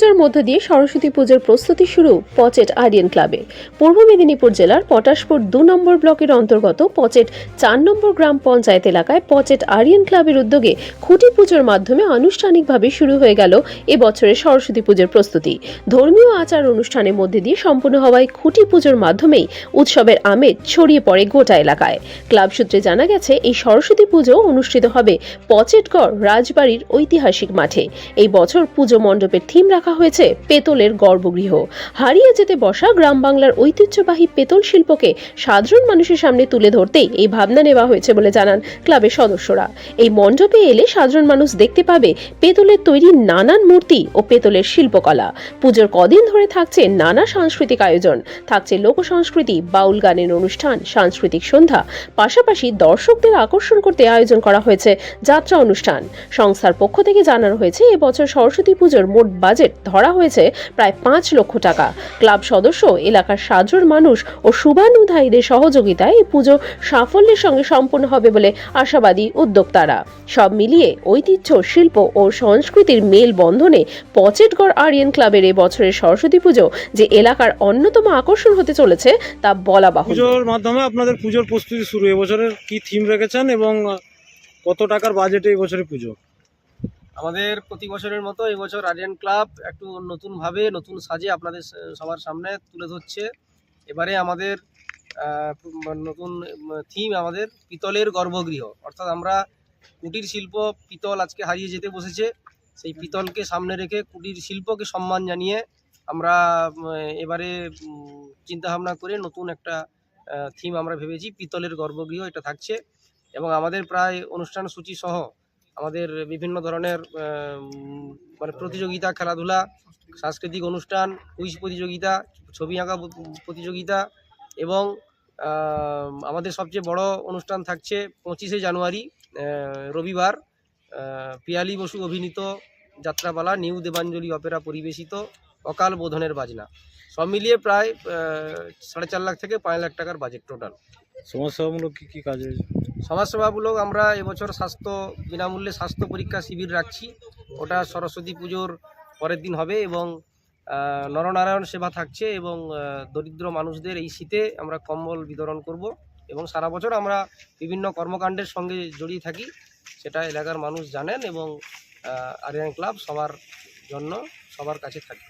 পুজোর মধ্য দিয়ে সরস্বতী পুজোর প্রস্তুতি শুরু পচেট আরিয়ান ক্লাবে। পূর্ব মেদিনীপুর জেলার পটাশপুর দু নম্বর ব্লকের অন্তর্গত পচেট চার নম্বর গ্রাম পঞ্চায়েত এলাকায় পচেট আরিয়ান ক্লাবের উদ্যোগে খুঁটি পুজোর মাধ্যমে আনুষ্ঠানিকভাবে শুরু হয়ে গেল এবছরের সরস্বতী পুজোর প্রস্তুতি। ধর্মীয় আচার অনুষ্ঠানের মধ্যে দিয়ে সম্পূর্ণ হওয়ায় খুঁটি পুজোর মাধ্যমেই উৎসবের আমেজ ছড়িয়ে পড়ে গোটা এলাকায়। ক্লাব সূত্রে জানা গেছে, এই সরস্বতী পুজো অনুষ্ঠিত হবে পচেটগড় রাজবাড়ির ঐতিহাসিক মাঠে। এই বছর পুজো মণ্ডপের থিম রাখা হয়েছে পেতলের গর্ভগৃহ। হারিয়ে যেতে বসা গ্রাম বাংলার ঐতিহ্যবাহী পেতল শিল্পকে সাধারণ মানুষের সামনে তুলে ধরতেই এই ভাবনা নেওয়া হয়েছে বলে জানান ক্লাবের সদস্যরা। এই মণ্ডপে এলে সাধারণ মানুষ দেখতে পাবে পেতলের তৈরি নানান মূর্তি ও পেতলের শিল্পকলা। পুজোর কদিন ধরে থাকছে নানা সাংস্কৃতিক আয়োজন। থাকছে লোকসংস্কৃতি, বাউল গানের অনুষ্ঠান, সাংস্কৃতিক সন্ধ্যা। পাশাপাশি দর্শকদের আকর্ষণ করতে আয়োজন করা হয়েছে যাত্রা অনুষ্ঠান। সংস্থার পক্ষ থেকে জানানো হয়েছে, এবছর সরস্বতী পুজোর মোট বাজেট ধরা হয়েছে প্রায় পাঁচ লক্ষ টাকা। ক্লাব সদস্য, এলাকার সাধারণ মানুষ ও শুভানুধায়ীদের সহযোগিতায় এই পুজো সাফল্যের সঙ্গে সম্পন্ন হবে বলে আশাবাদী উদ্যোক্তারা। সব মিলিয়ে ঐতিহ্য, শিল্প ও সংস্কৃতির মেল বন্ধনে পচেটগড় আরিয়ান ক্লাবের এই বছরের সরস্বতী পুজো যে এলাকার অন্যতম আকর্ষণ হতে চলেছে, তা বলা বাহুল্য। পুজোর মাধ্যমে আপনাদের পুজোর প্রস্তুতি শুরু। এবছরের কি থিম রেখেছেন এবং কত টাকার বাজেটে এবছরের পুজো? আমাদের প্রতি বছরের মতো এবছর আরিয়ান ক্লাব একটু নতুনভাবে নতুন সাজে আপনাদের সবার সামনে তুলে ধরছে। এবারে আমাদের নতুন থিম আমাদের পিতলের গর্ভগৃহ। অর্থাৎ আমরা কুটির শিল্প পিতল আজকে হারিয়ে যেতে বসেছে। সেই পিতলকে সামনে রেখে কুটির শিল্পকে সম্মান জানিয়ে আমরা এবারে চিন্তা ভাবনা করে নতুন একটা থিম আমরা ভেবেছি, পিতলের গর্ভগৃহ এটা থাকছে। এবং আমাদের প্রায় অনুষ্ঠান সূচি সহ আমাদের বিভিন্ন ধরনের মানে প্রতিযোগিতা, খেলাধুলা, সাংস্কৃতিক অনুষ্ঠান, কুইজ প্রতিযোগিতা, ছবি আঁকা প্রতিযোগিতা এবং আমাদের সবচেয়ে বড় অনুষ্ঠান থাকছে পঁচিশে জানুয়ারি রবিবার। পিয়ালি বসু অভিনীত যাত্রাপালা, নিউ দেবাঞ্জলি অপেরা পরিবেশিত। অকাল বোধনের বাজনা। সব মিলিয়ে প্রায় সাড়ে চার লাখ থেকে পাঁচ লাখ টাকার বাজেট টোটাল সমাজসেবামূলক কি কি কাজে সমাজসেবামূলক আমরা এবছর স্বাস্থ্য বিনামূল্যে স্বাস্থ্য পরীক্ষা শিবির রাখছি। ওটা সরস্বতী পুজোর পরের দিন হবে এবং নরনারায়ণ সেবা থাকছে এবং দরিদ্র মানুষদের এই শীতে আমরা কম্বল বিতরণ করব এবং সারা বছর আমরা বিভিন্ন কর্মকাণ্ডের সঙ্গে জড়িয়ে থাকি সেটা এলাকার মানুষ জানেন এবং আরিয়ান ক্লাব সবার জন্য সবার কাছে থাকে।